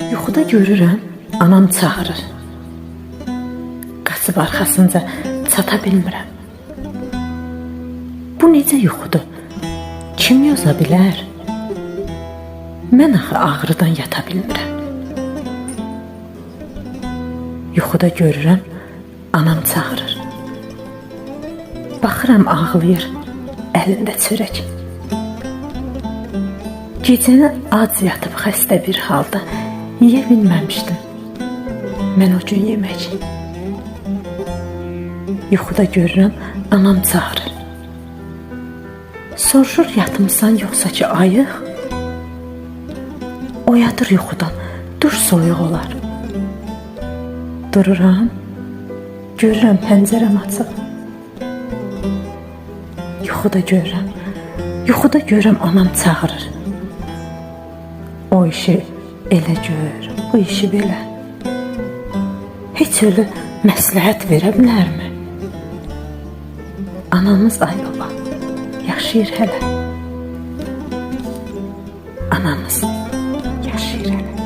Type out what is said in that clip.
Yuxuda görürəm, anam çağırır. Qaçıb arxasınca çata bilmirəm. Bu necə yuxudur? Kim yoza bilər? Mən axı ağrıdan yata bilmirəm. Yuxuda görürəm, anam çağırır. Baxıram ağlayır, əlində çörək. Gecəni ac yatıb xəstə bir halda yeyə bilməmişdim. Mən o gün yemək. Yuxuda görürəm, anam çağırır. Soruşur yatmısan yoxsa ki ayıq? Oyadır yuxudan, dur soyuq olar. Dururam, görürəm pəncərəm açıq. Yuxuda görürəm, yuxuda görürəm anam çağırır. O işi elə gör, bu işi belə. Heç ölü məsləhət verə bilərmi? Anamız ay baba yaşayır hələ. Anamız yaşayır hələ.